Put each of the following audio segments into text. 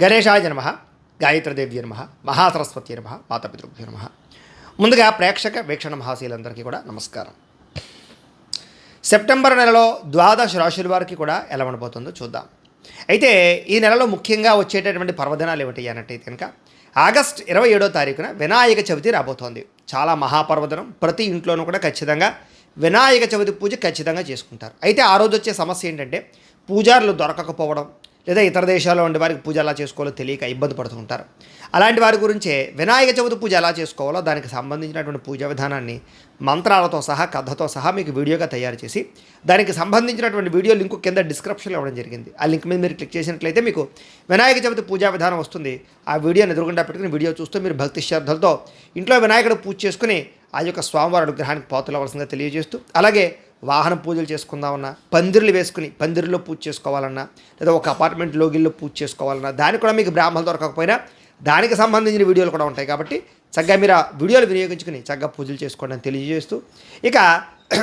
గణేశాయ నమ గాయత్రదేవ్య నమ మహాసరస్వతి నమ మాతాపితృభ్యో నమ. ముందుగా ప్రేక్షక వీక్షణ మహాశీలందరికీ కూడా నమస్కారం. సెప్టెంబర్ నెలలో ద్వాదశ రాశుల వారికి కూడా ఎలా ఉండబోతుందో చూద్దాం. అయితే ఈ నెలలో ముఖ్యంగా వచ్చేటటువంటి పర్వదినాలు ఏమిటి అన్నట్టయితే కనుక ఆగస్ట్ ఇరవై ఏడో తారీఖున వినాయక చవితి రాబోతోంది. చాలా మహాపర్వదినం ప్రతి ఇంట్లోనూ కూడా ఖచ్చితంగా వినాయక చవితి పూజ ఖచ్చితంగా చేసుకుంటారు. అయితే ఆ రోజు వచ్చే సమస్య ఏంటంటే పూజారులు దొరకకపోవడం లేదా ఇతర దేశాల్లో ఉండే వారికి పూజ ఎలా చేసుకోవాలో తెలియక ఇబ్బంది పడుతూ ఉంటారు. అలాంటి వారి గురించే వినాయక చవితి పూజ ఎలా చేసుకోవాలో దానికి సంబంధించినటువంటి పూజా విధానాన్ని మంత్రాలతో సహా కథతో సహా మీకు వీడియోగా తయారు చేసి దానికి సంబంధించినటువంటి వీడియో లింక్ కింద డిస్క్రిప్షన్లో ఇవ్వడం జరిగింది. ఆ లింక్ మీద మీరు క్లిక్ చేసినట్లయితే మీకు వినాయక చవితి పూజా విధానం వస్తుంది. ఆ వీడియోని ఎదురుగుండా పెట్టుకుని వీడియో చూస్తూ మీరు భక్తి శ్రద్ధలతో ఇంట్లో వినాయకుడు పూజ చేసుకుని ఆ యొక్క స్వామివారి అనుగ్రహానికి పాతులవలసిందిగా తెలియజేస్తూ అలాగే వాహన పూజలు చేసుకుందామన్నా పందిర్లు వేసుకుని పందిరిలో పూజ చేసుకోవాలన్నా లేదా ఒక అపార్ట్మెంట్ లోగిల్లో పూజ చేసుకోవాలన్నా దానికి కూడా మీకు బ్రాహ్మణులు దొరకకపోయినా దానికి సంబంధించిన వీడియోలు కూడా ఉంటాయి కాబట్టి చక్కగా మీరు ఆ వీడియోలు వినియోగించుకుని చక్కగా పూజలు చేసుకోండి అని తెలియజేస్తూ. ఇక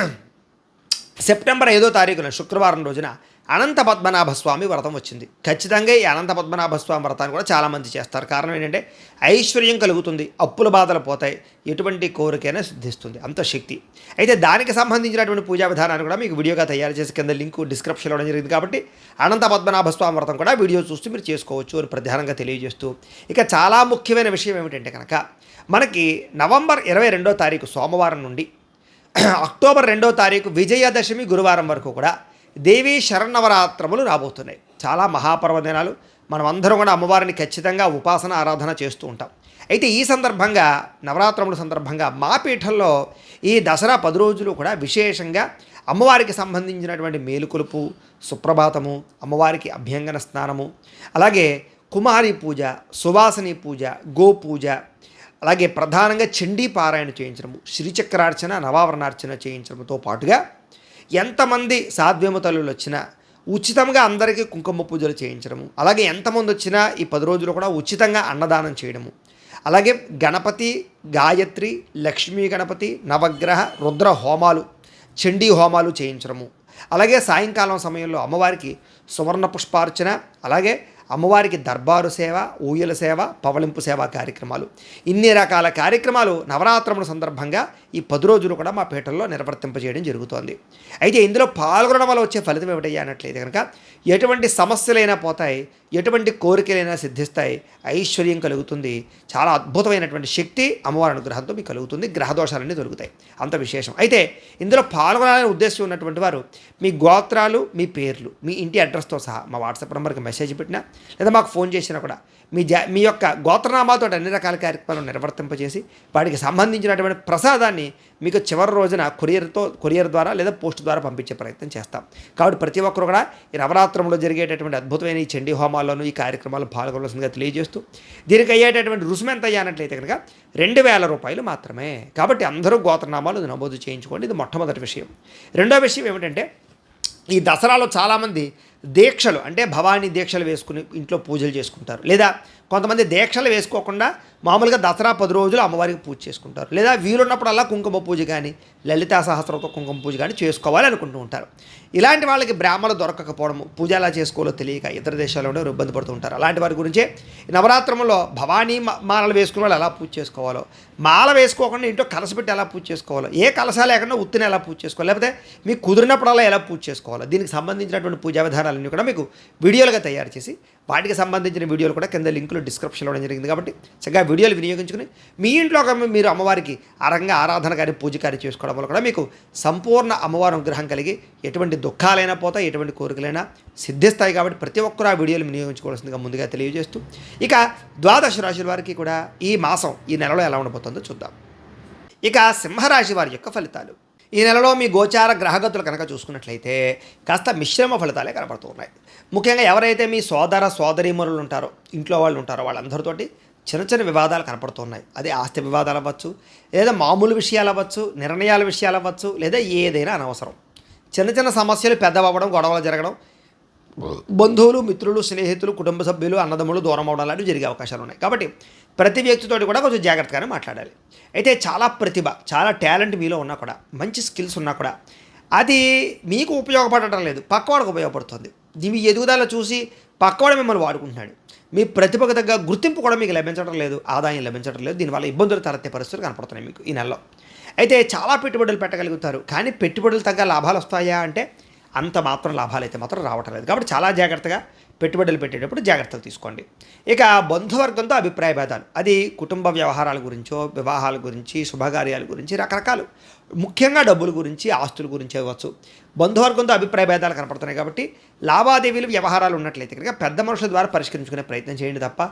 సెప్టెంబర్ ఐదో తారీఖున శుక్రవారం రోజున అనంత పద్మనాభస్వామి వ్రతం వచ్చింది. ఖచ్చితంగా ఈ అనంత పద్మనాభస్వామి వ్రతాన్ని కూడా చాలామంది చేస్తారు. కారణం ఏంటంటే ఐశ్వర్యం కలుగుతుంది అప్పుల బాధలు పోతాయి ఎటువంటి కోరికైనా సిద్ధిస్తుంది. అంత శక్తి. అయితే దానికి సంబంధించినటువంటి పూజా విధానాన్ని కూడా మీకు వీడియోగా తయారు చేసి కింద లింక్ డిస్క్రిప్షన్లో ఇవ్వడం జరిగింది కాబట్టి అనంత పద్మనాభస్వామి వ్రతం కూడా వీడియో చూస్తూ మీరు చేసుకోవచ్చు అని ప్రధానంగా తెలియజేస్తూ. ఇక చాలా ముఖ్యమైన విషయం ఏమిటంటే కనుక మనకి నవంబర్ ఇరవై రెండో తారీఖు సోమవారం నుండి అక్టోబర్ రెండో తారీఖు విజయదశమి గురువారం వరకు కూడా దేవీ శరణవరాత్రములు రాబోతున్నాయి. చాలా మహాపర్వదినాలు. మనం అందరం కూడా అమ్మవారిని ఖచ్చితంగా ఉపాసన ఆరాధన చేస్తూ ఉంటాం. అయితే ఈ సందర్భంగా నవరాత్రముల సందర్భంగా మా పీఠంలో ఈ దసరా పది రోజులు కూడా విశేషంగా అమ్మవారికి సంబంధించినటువంటి మేలుకొలుపు సుప్రభాతము అమ్మవారికి అభ్యంగన స్నానము అలాగే కుమారి పూజ సువాసని పూజ గోపూజ అలాగే ప్రధానంగా చండీ పారాయణ చేయించడము శ్రీచక్రార్చన నవావరణార్చన చేయించడంతో పాటుగా ఎంతమంది సాధ్యము తల్లులు వచ్చినా ఉచితంగా అందరికీ కుంకుమ పూజలు చేయించడము అలాగే ఎంతమంది వచ్చినా ఈ పది రోజులు కూడా ఉచితంగా అన్నదానం చేయడము అలాగే గణపతి గాయత్రి లక్ష్మీ గణపతి నవగ్రహ రుద్ర హోమాలు చండీ హోమాలు చేయించడము అలాగే సాయంకాలం సమయంలో అమ్మవారికి సువర్ణ పుష్పార్చన అలాగే అమ్మవారికి దర్బారు సేవ ఊయల సేవ పవళింపు సేవ కార్యక్రమాలు. ఇన్ని రకాల కార్యక్రమాలు నవరాత్రముల సందర్భంగా ఈ పది రోజులు కూడా మా పీఠంలో నిర్వర్తింపజేయడం జరుగుతోంది. అయితే ఇందులో పాల్గొనడం వల్ల వచ్చే ఫలితం ఏమిటయ్యా అన్నట్లయితే కనుక ఎటువంటి సమస్యలైనా పోతాయి ఎటువంటి కోరికలైనా సిద్ధిస్తాయి ఐశ్వర్యం కలుగుతుంది. చాలా అద్భుతమైనటువంటి శక్తి అమ్మవారి అనుగ్రహంతో మీకు కలుగుతుంది గ్రహదోషాలన్నీ దొరుకుతాయి అంత విశేషం. అయితే ఇందులో పాల్గొనాలనే ఉద్దేశం ఉన్నటువంటి వారు మీ గోత్రాలు మీ పేర్లు మీ ఇంటి అడ్రస్తో సహా మా వాట్సాప్ నెంబర్కి మెసేజ్ పెట్టినా లేదా మాకు ఫోన్ చేసినా కూడా మీ జా మీ యొక్క గోత్రనామాతో అన్ని రకాల కార్యక్రమాలు నిర్వర్తింపజేసి వాటికి సంబంధించినటువంటి ప్రసాదాన్ని మీకు చివరి రోజున కొరియర్తో కొరియర్ ద్వారా లేదా పోస్ట్ ద్వారా పంపించే ప్రయత్నం చేస్తాం. కాబట్టి ప్రతి ఒక్కరు కూడా ఈ నవరాత్రంలో జరిగేటటువంటి అద్భుతమైన ఈ చండీ హోమాల్లోనూ ఈ కార్యక్రమాలు పాల్గొనవలసిందిగా తెలియజేస్తూ దీనికి అయ్యేటటువంటి రుసుము ఎంత అయ్యానట్లయితే కనుక రెండు వేల రూపాయలు మాత్రమే. కాబట్టి అందరూ గోత్రనామాలు నమోదు చేయించుకోండి. ఇది మొట్టమొదటి విషయం. రెండో విషయం ఏమిటంటే ఈ దసరాలో చాలామంది దీక్షలు అంటే భవానీ దీక్షలు వేసుకుని ఇంట్లో పూజలు చేసుకుంటారు. లేదా కొంతమంది దీక్షలు వేసుకోకుండా మామూలుగా దసరా పది రోజులు అమ్మవారికి పూజ చేసుకుంటారు. లేదా వీలున్నప్పుడల్లా కుంకుమ పూజ కానీ లలితా సహస్రంతో కుంకుమ పూజ కానీ చేసుకోవాలి అనుకుంటూ ఉంటారు. ఇలాంటి వాళ్ళకి బ్రాహ్మణులు దొరకకపోవడము పూజ ఎలా చేసుకోవాలో తెలియక ఇతర దేశాల్లో ఇబ్బంది పడుతూ ఉంటారు. అలాంటి వారి గురించే నవరాత్రంలో భవానీ మాలలు వేసుకునే వాళ్ళు ఎలా పూజ చేసుకోవాలో మాల వేసుకోకుండా ఇంట్లో కలసపెట్టి ఎలా పూజ చేసుకోవాలో ఏ కలస లేకుండా ఉత్తిని ఎలా పూజ చేసుకోవాలి లేకపోతే మీకు కుదిరినప్పుడల్లా ఎలా పూజ చేసుకోవాలో దీనికి సంబంధించినటువంటి పూజా విధానాలన్నీ కూడా మీకు వీడియోలుగా తయారు చేసి వాటికి సంబంధించిన వీడియోలు కూడా కింద లింకులు డిస్క్రిప్షన్లో ఇవ్వడం జరిగింది. కాబట్టి చక్కగా వీడియోలు వినియోగించుకుని మీ ఇంట్లో ఒక మీరు అమ్మవారికి అరంగా ఆరాధన కానీ పూజ కానీ చేసుకోవడం వల్ల కూడా మీకు సంపూర్ణ అమ్మవారి అనుగ్రహం కలిగి ఎటువంటి దుఃఖాలైనా పోతాయి ఎటువంటి కోరికలైనా సిద్ధిస్తాయి. కాబట్టి ప్రతి ఒక్కరు ఆ వీడియోలు వినియోగించుకోవాల్సిందిగా ముందుగా తెలియజేస్తూ ఇక ద్వాదశ రాశుల వారికి కూడా ఈ మాసం ఈ నెలలో ఎలా ఉండబోతుందో చూద్దాం. ఇక సింహరాశి వారి యొక్క ఫలితాలు. ఈ నెలలో మీ గోచార గ్రహగతులు కనుక చూసుకున్నట్లయితే కాస్త మిశ్రమ ఫలితాలే కనబడుతున్నాయి. ముఖ్యంగా ఎవరైతే మీ సోదర సోదరీమణులు ఉంటారో ఇంట్లో వాళ్ళు ఉంటారో వాళ్ళందరితోటి చిన్న చిన్న వివాదాలు కనపడుతున్నాయి. అది ఆస్తి వివాదాలు అవ్వచ్చు లేదా మామూలు విషయాలు అవ్వచ్చు నిర్ణయాల విషయాలు అవ్వచ్చు లేదా ఏదైనా అనవసరం. చిన్న చిన్న సమస్యలు పెద్దవవ్వడం గొడవలు జరగడం బంధువులు మిత్రులు స్నేహితులు కుటుంబ సభ్యులు అన్నదమ్ములు దూరం అవడం లాంటివి జరిగే అవకాశాలు ఉన్నాయి. కాబట్టి ప్రతి వ్యక్తితోటి కూడా కొంచెం జాగ్రత్తగానే మాట్లాడాలి. అయితే చాలా ప్రతిభ చాలా టాలెంట్ మీలో ఉన్నా కూడా మంచి స్కిల్స్ ఉన్నా కూడా అది మీకు ఉపయోగపడటం లేదు. పక్కవాడికి ఉపయోగపడుతుంది. మీ ఎదుగుదల చూసి పక్కవాడు మిమ్మల్ని వాడుకుంటున్నాడు. మీ ప్రతిభకు తగ్గ గుర్తింపు కూడా మీకు లభించడం లేదు ఆదాయం లభించడం లేదు దీనివల్ల ఇబ్బందులు తలెత్తే పరిస్థితులు కనపడుతున్నాయి మీకు ఈ నెలలో. అయితే చాలా పెట్టుబడులు పెట్టగలుగుతారు కానీ పెట్టుబడులు తగ్గ లాభాలు వస్తాయా అంటే అంత మాత్రం లాభాలు అయితే మాత్రం రావటం లేదు. కాబట్టి చాలా జాగ్రత్తగా పెట్టుబడులు పెట్టేటప్పుడు జాగ్రత్తలు తీసుకోండి. ఇక బంధువర్గంతో అభిప్రాయ భేదాలు. అది కుటుంబ వ్యవహారాల గురించో వివాహాల గురించి శుభకార్యాల గురించి రకరకాలు. ముఖ్యంగా డబ్బుల గురించి ఆస్తుల గురించి అవ్వచ్చు. బంధువర్గంతో అభిప్రాయ భేదాలు కనపడుతున్నాయి కాబట్టి లావాదేవీలు వ్యవహారాలు ఉన్నట్లయితే కనుక పెద్ద మనుషుల ద్వారా పరిష్కరించుకునే ప్రయత్నం చేయండి తప్ప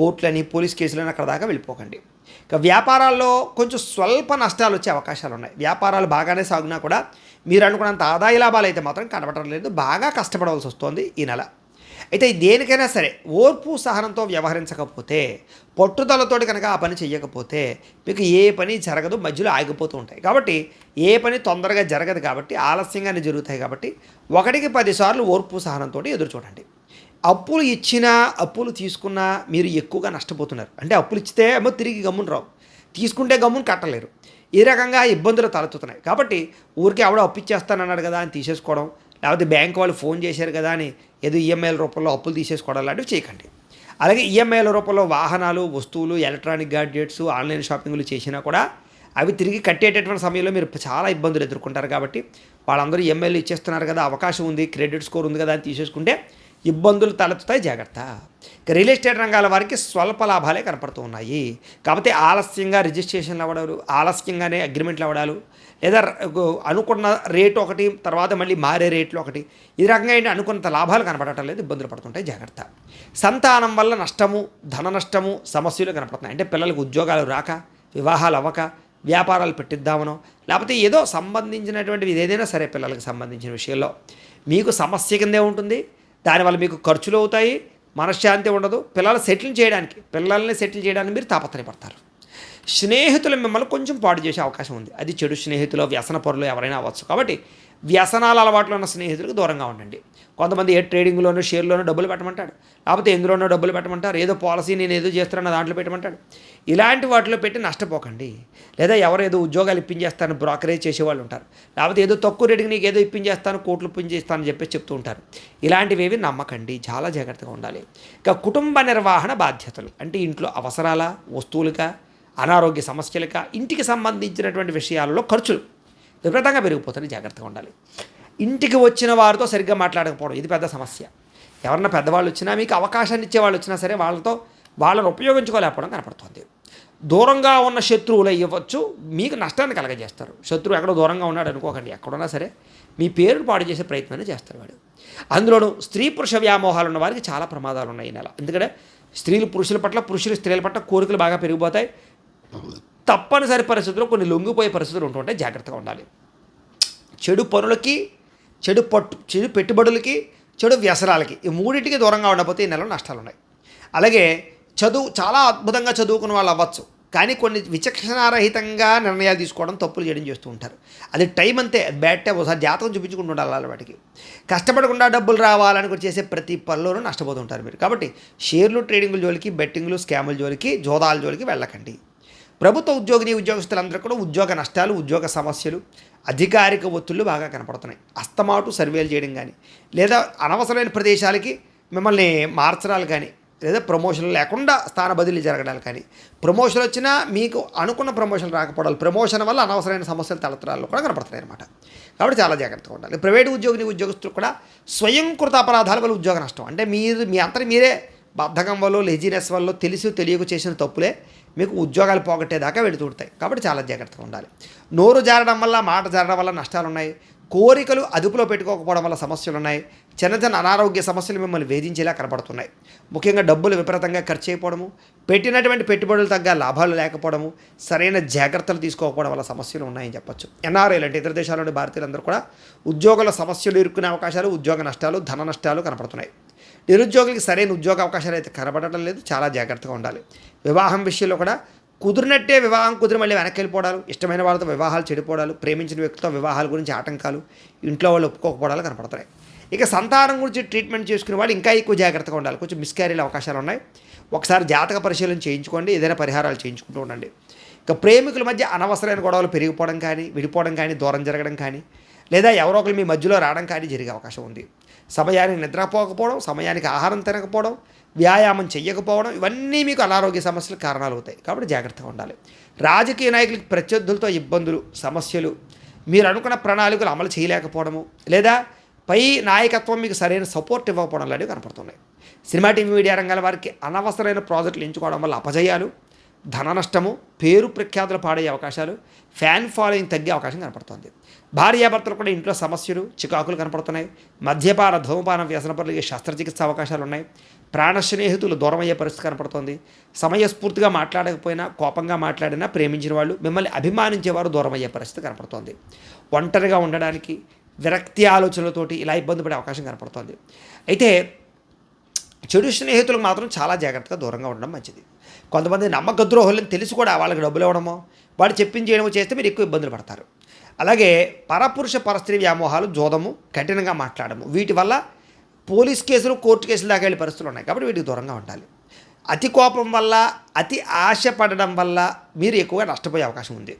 కోర్టులని పోలీస్ కేసులని అక్కడ దాకా వెళ్ళిపోకండి. ఇక వ్యాపారాల్లో కొంచెం స్వల్ప నష్టాలు వచ్చే అవకాశాలు ఉన్నాయి. వ్యాపారాలు బాగానే సాగునా కూడా మీరు అనుకున్నంత ఆదాయ లాభాలు అయితే మాత్రం కనబడడం లేదు. బాగా కష్టపడవలసి వస్తుంది ఈ నెల. అయితే దేనికైనా సరే ఓర్పు సహనంతో వ్యవహరించకపోతే పట్టుదలతోటి కనుక ఆ పని చేయకపోతే మీకు ఏ పని జరగదు మధ్యలో ఆగిపోతూ ఉంటాయి. కాబట్టి ఏ పని తొందరగా జరగదు కాబట్టి ఆలస్యంగానే జరుగుతాయి కాబట్టి ఒకటికి పదిసార్లు ఓర్పు సహనంతో ఎదురు చూడండి. అప్పులు ఇచ్చినా అప్పులు తీసుకున్నా మీరు ఎక్కువగా నష్టపోతున్నారు. అంటే అప్పులు ఇచ్చితే ఏమో తిరిగి గమ్మున రావు. తీసుకుంటే గమ్మును కట్టలేరు. ఈ రకంగా ఇబ్బందులు తలెత్తుతున్నాయి. కాబట్టి ఊరికే ఆవిడ అప్పు ఇచ్చేస్తానన్నాడు కదా అని తీసేసుకోవడం లేకపోతే బ్యాంక్ వాళ్ళు ఫోన్ చేశారు కదా అని ఏదో ఈఎంఐల రూపంలో అప్పులు తీసేసుకోవడం లాంటివి చేయకండి. అలాగే ఈఎంఐల రూపంలో వాహనాలు వస్తువులు ఎలక్ట్రానిక్ గాడ్జెట్స్ ఆన్లైన్ షాపింగ్లు చేసినా కూడా అవి తిరిగి కట్టేటటువంటి సమయంలో మీరు చాలా ఇబ్బందులు ఎదుర్కొంటారు కాబట్టి వాళ్ళందరూ ఈఎంఐలు ఇచ్చేస్తున్నారు కదా అవకాశం ఉంది క్రెడిట్ స్కోర్ ఉంది కదా అని తీసేసుకుంటే ఇబ్బందులు తలెత్తుతాయి జాగ్రత్త. ఇక రియల్ ఎస్టేట్ రంగాల వారికి స్వల్ప లాభాలే కనపడుతూ ఉన్నాయి. కాకపోతే ఆలస్యంగా రిజిస్ట్రేషన్లు అవ్వడాలు ఆలస్యంగానే అగ్రిమెంట్లు అవ్వడాలు లేదా అనుకున్న రేటు ఒకటి తర్వాత మళ్ళీ మారే రేట్లు ఒకటి ఈ రకంగా ఏంటి అనుకున్నంత లాభాలు కనపడటం లేదు ఇబ్బందులు పడుతుంటాయి జాగ్రత్త. సంతానం వల్ల నష్టము ధన నష్టము సమస్యలు కనపడుతున్నాయి. అంటే పిల్లలకు ఉద్యోగాలు రాక వివాహాలు అవ్వక వ్యాపారాలు పెట్టిద్దామనో లేకపోతే ఏదో సంబంధించినటువంటివి ఏదైనా సరే పిల్లలకు సంబంధించిన విషయంలో. మీకు సమస్య కిందే ఉంటుంది దానివల్ల మీకు ఖర్చులు అవుతాయి మనశ్శాంతి ఉండదు. పిల్లలు సెటిల్ చేయడానికి పిల్లల్ని సెటిల్ చేయడానికి మీరు తాపత్రయపడతారు. స్నేహితులు మిమ్మల్ని కొంచెం పాడు చేసే అవకాశం ఉంది. అది చెడు స్నేహితులు వ్యసన పరులు ఎవరైనా అవ్వచ్చు. కాబట్టి వ్యసనాల అలవాట్లు ఉన్న స్నేహితులకు దూరంగా ఉండండి. కొంతమంది ఏ ట్రేడింగ్లోనూ షేర్లోనో డబ్బులు పెట్టమంటాడు. లేకపోతే ఎందులోనో డబ్బులు పెట్టమంటారు. ఏదో పాలసీ నేను ఏదో చేస్తున్నా దాంట్లో పెట్టమంటాడు. ఇలాంటి వాటిలో పెట్టి నష్టపోకండి. లేదా ఎవరు ఏదో ఉద్యోగాలు ఇప్పించేస్తాను బ్రోకరేజ్ చేసేవాళ్ళు ఉంటారు. లేకపోతే ఏదో తక్కువ రేటుకి నీకు ఏదో ఇప్పించేస్తాను కోట్లు ఇప్పించేస్తాను చెప్పేసి చెప్తూ ఉంటారు. ఇలాంటివి ఏవి నమ్మకండి. చాలా జాగ్రత్తగా ఉండాలి. ఇక కుటుంబ నిర్వహణ బాధ్యతలు. అంటే ఇంట్లో అవసరాల వస్తువులుగా అనారోగ్య సమస్యలుగా ఇంటికి సంబంధించినటువంటి విషయాలలో ఖర్చులు. విపరీతంగా పెరిగిపోతుంది జాగ్రత్తగా ఉండాలి. ఇంటికి వచ్చిన వారితో సరిగ్గా మాట్లాడకపోవడం ఇది పెద్ద సమస్య. ఎవరన్నా పెద్దవాళ్ళు వచ్చినా మీకు అవకాశాన్ని ఇచ్చే వాళ్ళు వచ్చినా సరే వాళ్ళతో వాళ్ళని ఉపయోగించుకోలేకపోవడం కనపడుతుంది. దూరంగా ఉన్న శత్రువులు ఇవ్వచ్చు మీకు నష్టాన్ని కలగజేస్తారు. శత్రువు ఎక్కడో దూరంగా ఉన్నాడు అనుకోకండి ఎక్కడున్నా సరే మీ పేరును పాడు చేసే ప్రయత్నాన్ని చేస్తారు వాడు. అందులోనూ స్త్రీ పురుష వ్యామోహాలు ఉన్న వారికి చాలా ప్రమాదాలు ఉన్నాయి ఈ నెల. ఎందుకంటే స్త్రీలు పురుషుల పట్ల పురుషులు స్త్రీల పట్ల కోరికలు బాగా పెరిగిపోతాయి. తప్పనిసరి పరిస్థితుల్లో కొన్ని లొంగిపోయే పరిస్థితులు ఉంటుంటే జాగ్రత్తగా ఉండాలి. చెడు పనులకి చెడు పట్టు చెడు పెట్టుబడులకి చెడు వ్యసనాలకి ఈ మూడింటికి దూరంగా ఉండకపోతే ఈ నెలలో నష్టాలు ఉన్నాయి అలాగే చదువు చాలా అద్భుతంగా చదువుకున్న వాళ్ళు అవ్వచ్చు. కానీ కొన్ని విచక్షణారహితంగా నిర్ణయాలు తీసుకోవడం తప్పులు చేయడం చేస్తూ ఉంటారు. అది టైం అంతే బ్యాడ్ టైం ఒకసారి జాతకం చూపించుకుంటూ ఉండాలి వాటికి. కష్టపడకుండా డబ్బులు రావాలని కూడా చేసే ప్రతి పనిలోనూ నష్టపోతుంటారు మీరు. కాబట్టి షేర్లు ట్రేడింగ్ల జోలికి బెట్టింగ్లు స్కాముల జోలికి జోదాల జోలికి వెళ్ళకండి. ప్రభుత్వ ఉద్యోగిని ఉద్యోగస్తులందరూ కూడా ఉద్యోగ నష్టాలు ఉద్యోగ సమస్యలు అధికారిక ఒత్తిళ్ళు బాగా కనపడుతున్నాయి. అస్తమాటు సర్వేలు చేయడం కానీ లేదా అనవసరమైన ప్రదేశాలకి మిమ్మల్ని మార్చడాలు కానీ లేదా ప్రమోషన్ లేకుండా స్థాన బదిలీ జరగడాలు కానీ ప్రమోషన్ వచ్చినా మీకు అనుకున్న ప్రమోషన్ రాకపోవడాలు ప్రమోషన్ వల్ల అనవసరమైన సమస్యలు తలతరాలు కూడా కనపడుతున్నాయి అనమాట కాబట్టి చాలా జాగ్రత్తగా ఉండాలి. ప్రైవేటు ఉద్యోగిని ఉద్యోగస్తులు కూడా స్వయంకృత అపరాధాల వల్ల ఉద్యోగ నష్టం. అంటే మీరు మీ అంతా మీరే బద్ధకం వల్ల లెజినెస్ వల్ల తెలిసి తెలియక చేసిన తప్పులే. మీకు ఉద్యోగాలు పోగొట్టేదాకా వెళుతుంటాయి కాబట్టి చాలా జాగ్రత్తగా ఉండాలి. నోరు జారడం వల్ల మాట జారడం వల్ల నష్టాలు ఉన్నాయి. కోరికలు అదుపులో పెట్టుకోకపోవడం వల్ల సమస్యలు ఉన్నాయి. చిన్న చిన్న అనారోగ్య సమస్యలు మిమ్మల్ని వేధించేలా కనబడుతున్నాయి. ముఖ్యంగా డబ్బులు విపరీతంగా ఖర్చు అయిపోవడము పెట్టినటువంటి పెట్టుబడులు తగ్గ లాభాలు లేకపోవడము సరైన జాగ్రత్తలు తీసుకోకపోవడం వల్ల సమస్యలు ఉన్నాయని చెప్పొచ్చు. ఎన్ఆర్ఐలు అంటే ఇతర దేశాల్లోని భారతీయులందరూ కూడా ఉద్యోగుల సమస్యలు ఇరుక్కునే అవకాశాలు ఉద్యోగ నష్టాలు ధన నష్టాలు కనపడుతున్నాయి. నిరుద్యోగులకి సరైన ఉద్యోగ అవకాశాలు అయితే కనబడటం లేదు చాలా జాగ్రత్తగా ఉండాలి. వివాహం విషయంలో కూడా కుదిరినట్టే వివాహం కుదిరి మళ్ళీ వెనక్కి వెళ్ళిపోవడాలు ఇష్టమైన వాళ్ళతో వివాహాలు చెడిపోవడాలు ప్రేమించిన వ్యక్తితో వివాహాల గురించి ఆటంకాలు ఇంట్లో వాళ్ళు ఒప్పుకోకపోవడాలు కనపడుతున్నాయి. ఇక సంతానం గురించి ట్రీట్మెంట్ చేసుకునే వాళ్ళు ఇంకా ఎక్కువ జాగ్రత్తగా ఉండాలి. కొంచెం మిస్క్యారీల అవకాశాలు ఉన్నాయి. ఒకసారి జాతక పరిశీలన చేయించుకోండి ఏదైనా పరిహారాలు చేయించుకుంటూ ఉండండి. ఇక ప్రేమికుల మధ్య అనవసరమైన గొడవలు పెరిగిపోవడం కానీ విడిపోవడం కానీ దూరం జరగడం కానీ లేదా ఎవరో ఒకరు మీ మధ్యలో రావడం కానీ జరిగే అవకాశం ఉంది. సమయానికి నిద్రపోకపోవడం సమయానికి ఆహారం తినకపోవడం వ్యాయామం చెయ్యకపోవడం ఇవన్నీ మీకు అనారోగ్య సమస్యలకు కారణాలు అవుతాయి. కాబట్టి జాగ్రత్తగా ఉండాలి. రాజకీయ నాయకులకి ప్రత్యర్థులతో ఇబ్బందులు సమస్యలు మీరు అనుకున్న ప్రణాళికలు అమలు చేయలేకపోవడము లేదా పై నాయకత్వం మీకు సరైన సపోర్ట్ ఇవ్వకపోవడం లాంటివి కనపడుతున్నాయి. సినిమా టీవీ మీడియా రంగాల వారికి అనవసరమైన ప్రాజెక్టులు ఎంచుకోవడం వల్ల అపజయాలు ధన నష్టము పేరు ప్రఖ్యాతులు పాడయ్యే అవకాశాలు ఫ్యాన్ ఫాలోయింగ్ తగ్గే అవకాశం కనపడుతుంది. భార్యాభర్తలు కూడా ఇంట్లో సమస్యలు చికాకులు కనపడుతున్నాయి. మద్యపాన ధూమపాన వ్యసన వ్యసనపరులకి శస్త్రచికిత్స అవకాశాలు ఉన్నాయి. ప్రాణ స్నేహితులు దూరమయ్యే పరిస్థితి కనపడుతోంది. సమయస్ఫూర్తిగా మాట్లాడకపోయినా కోపంగా మాట్లాడినా ప్రేమించిన వాళ్ళు మిమ్మల్ని అభిమానించేవారు దూరమయ్యే పరిస్థితి కనపడుతోంది. ఒంటరిగా ఉండడానికి విరక్తి ఆలోచనలతోటి ఇలా ఇబ్బంది పడే అవకాశం కనపడుతోంది. అయితే చెడు స్నేహితులకు మాత్రం చాలా జాగ్రత్తగా దూరంగా ఉండడం మంచిది. కొంతమంది నమ్మక ద్రోహులను తెలిసి కూడా వాళ్ళకి డబ్బులు ఇవ్వడమో వాడు చెప్పింది చేయడమో చేస్తే మీరు ఎక్కువ ఇబ్బందులు పడతారు. అలాగే పరపురుష పరస్త్రీ వ్యామోహాలు జోదము కఠినంగా మాట్లాడము. వీటి వల్ల పోలీస్ కేసులు కోర్టు కేసులు దాకా వెళ్ళే పరిస్థితులు ఉన్నాయి కాబట్టి వీటికి దూరంగా ఉండాలి. అతి కోపం వల్ల అతి ఆశ పడడం వల్ల మీరు ఎక్కువగా నష్టపోయే అవకాశం ఉంది.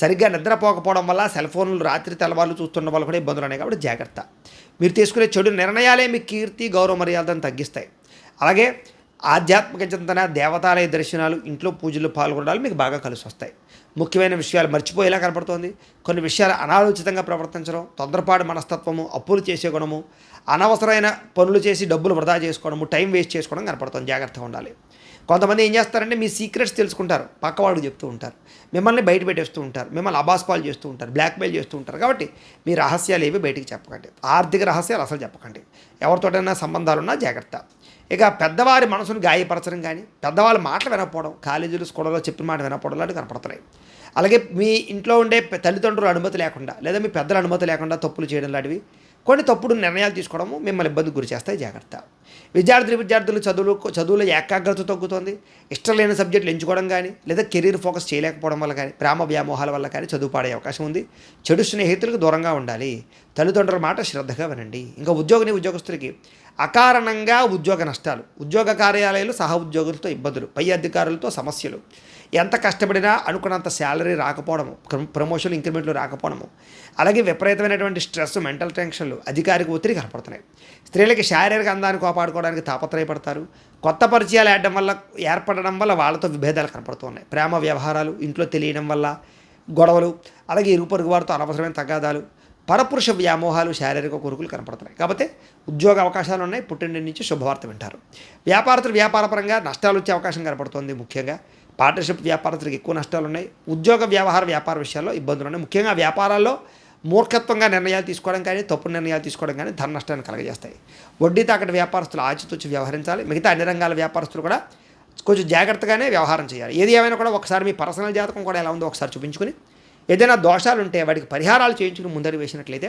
సరిగ్గా నిద్రపోకపోవడం వల్ల సెల్ ఫోన్లు రాత్రి తెల్లవాళ్ళు చూస్తుండడం వల్ల కూడా ఇబ్బందులు ఉన్నాయి కాబట్టి జాగ్రత్త. మీరు తీసుకునే చెడు నిర్ణయాలే మీ కీర్తి గౌరవ మర్యాదలను తగ్గిస్తాయి. అలాగే ఆధ్యాత్మిక చింతన దేవతాలయ దర్శనాలు ఇంట్లో పూజలు పాల్గొనడాలు మీకు బాగా కలిసి వస్తాయి ముఖ్యమైన విషయాలు మర్చిపోయేలా కనపడుతోంది. కొన్ని విషయాలు అనాలోచితంగా ప్రవర్తించడం తొందరపాటు మనస్తత్వము అప్పులు చేసే గుణము అనవసరమైన పనులు చేసి డబ్బులు వృధా చేసుకోవడము టైం వేస్ట్ చేసుకోవడం కనపడుతుంది. జాగ్రత్తగా ఉండాలి. కొంతమంది ఏం చేస్తారంటే మీ సీక్రెట్స్ తెలుసుకుంటారు. పక్కవాడికి చెప్తూ ఉంటారు. మిమ్మల్ని బయట పెట్టేస్తూ ఉంటారు. మిమ్మల్ని అబాస్పాలు చేస్తూ ఉంటారు. బ్లాక్మెయిల్ చేస్తూ ఉంటారు. కాబట్టి మీ రహస్యాలు ఏవి బయటికి చెప్పకండి. ఆర్థిక రహస్యాలు అసలు చెప్పకండి. ఎవరితోటైనా సంబంధాలున్నా జాగ్రత్త. ఇక పెద్దవారి మనసును గాయపరచడం కానీ పెద్దవాళ్ళ మాటలు వినకపోవడం కాలేజీలు స్కూళ్ళలో చెప్పిన మాట వినకపోవడం లాంటివి కనపడుతున్నాయి అలాగే మీ ఇంట్లో ఉండే తల్లిదండ్రుల అనుమతి లేకుండా లేదా మీ పెద్దల అనుమతి లేకుండా తప్పులు చేయడం లాంటివి కొన్ని తప్పుడు నిర్ణయాలు తీసుకోవడము మిమ్మల్ని ఇబ్బంది గురి చేస్తాయి జాగ్రత్త. విద్యార్థులు విద్యార్థులు చదువులు చదువుల ఏకాగ్రత తగ్గుతుంది. ఇష్టం లేని సబ్జెక్టులు ఎంచుకోవడం కానీ లేదా కెరీర్ ఫోకస్ చేయలేకపోవడం వల్ల కానీ ప్రేమ వ్యామోహాల వల్ల కానీ చదువు పాడే అవకాశం ఉంది. చెడు స్నేహితులకు దూరంగా ఉండాలి. తల్లిదండ్రుల మాట శ్రద్ధగా వినండి. ఇంకా ఉద్యోగిని ఉద్యోగస్తులకి అకారణంగా ఉద్యోగ నష్టాలు ఉద్యోగ కార్యాలయాలు సహ ఉద్యోగులతో ఇబ్బందులు పై అధికారులతో సమస్యలు. ఎంత కష్టపడినా అనుకున్నంత శాలరీ రాకపోవడము క్రమ- ప్రమోషన్ ఇంక్రిమెంట్లు రాకపోవడము. అలాగే విపరీతమైనటువంటి స్ట్రెస్ మెంటల్ టెన్షన్లు అధికారిక ఒత్తిడి కనపడుతున్నాయి. స్త్రీలకి శారీరక అందాన్ని కాపాడుకోవడానికి తాపత్రయపడతారు. కొత్త పరిచయాలు ఏడడం వల్ల ఏర్పడడం వల్ల వాళ్ళతో విభేదాలు కనపడుతున్నాయి. ప్రేమ వ్యవహారాలు ఇంట్లో తెలియడం వల్ల గొడవలు అలాగే ఇరుగు పొరుగు వారితో అనవసరమైన తగాదాలు పరపురుష వ్యామోహాలు శారీరక కొరుకులు కనపడుతున్నాయి. కాబట్టి ఉద్యోగ అవకాశాలు ఉన్నాయి. పుట్టింటి నుంచి శుభవార్త వింటారు. వ్యాపారస్తులు వ్యాపారపరంగా నష్టాలు వచ్చే అవకాశం కనపడుతుంది ముఖ్యంగా. పార్ట్నర్షిప్ వ్యాపారస్తులకు ఎక్కువ నష్టాలు ఉన్నాయి. ఉద్యోగ వ్యవహార వ్యాపార విషయాల్లో ఇబ్బందులు ఉన్నాయి. ముఖ్యంగా వ్యాపారాల్లో మూర్ఖత్వంగా నిర్ణయాలు తీసుకోవడం కానీ తప్పు నిర్ణయాలు తీసుకోవడం కానీ ధన నష్టాన్ని కలగజేస్తాయి. వడ్డీ తాకటి వ్యాపారస్తులు ఆచితూచి వ్యవహరించాలి. మిగతా అన్ని రంగాల వ్యాపారస్తులు కూడా కొంచెం జాగ్రత్తగానే వ్యవహారం చేయాలి. ఏది ఏమైనా కూడా ఒకసారి మీ పర్సనల్ జాతకం కూడా ఎలా ఉందో ఒకసారి చూపించుకుని ఏదైనా దోషాలు ఉంటే వాటికి పరిహారాలు చేయించుకుని ముందరి వేసినట్లయితే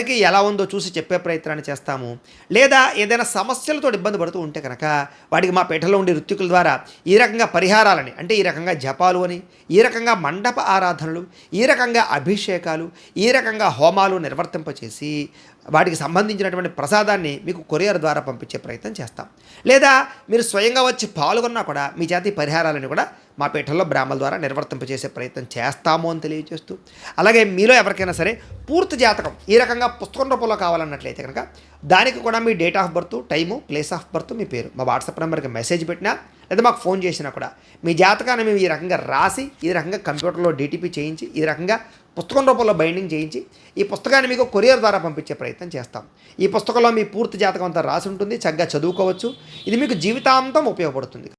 ఎవరికి ఎలా ఉందో చూసి చెప్పే ప్రయత్నాన్ని చేస్తాము. లేదా ఏదైనా సమస్యలతో ఇబ్బంది పడుతూ ఉంటే కనుక వాటికి మా పీఠలో ఉండే ఋత్వికుల ద్వారా ఈ రకంగా పరిహారాలని అంటే ఈ రకంగా జపాలు అని ఈ రకంగా మండప ఆరాధనలు ఈ రకంగా అభిషేకాలు ఈ రకంగా హోమాలు నిర్వర్తింపచేసి వాటికి సంబంధించినటువంటి ప్రసాదాన్ని మీకు కొరియర్ ద్వారా పంపించే ప్రయత్నం చేస్తాం. లేదా మీరు స్వయంగా వచ్చి పాల్గొన్నా కూడా మీ జాతి పరిహారాలను కూడా మా పీఠంలో బ్రాహ్మల ద్వారా నిర్వర్తింపజేసే ప్రయత్నం చేస్తాము అని తెలియజేస్తూ అలాగే మీలో ఎవరికైనా సరే పూర్తి జాతకం ఈ రకంగా పుస్తకం రూపంలో కావాలన్నట్లయితే కనుక దానికి కూడా మీ date of birth time place of birth మీ పేరు మా వాట్సాప్ నెంబర్కి మెసేజ్ పెట్టినా లేదా మాకు ఫోన్ చేసినా కూడా మీ జాతకాన్ని మేము ఈ రకంగా రాసి ఈ రకంగా కంప్యూటర్లో డిటిపి చేయించి ఈ రకంగా పుస్తకం రూపంలో బైండింగ్ చేయించి ఈ పుస్తకాన్ని మీకు కొరియర్ ద్వారా పంపించే ప్రయత్నం చేస్తాం. ఈ పుస్తకంలో మీ పూర్తి జాతకం అంతా రాసి ఉంటుంది చక్కగా చదువుకోవచ్చు. ఇది మీకు జీవితాంతం ఉపయోగపడుతుంది.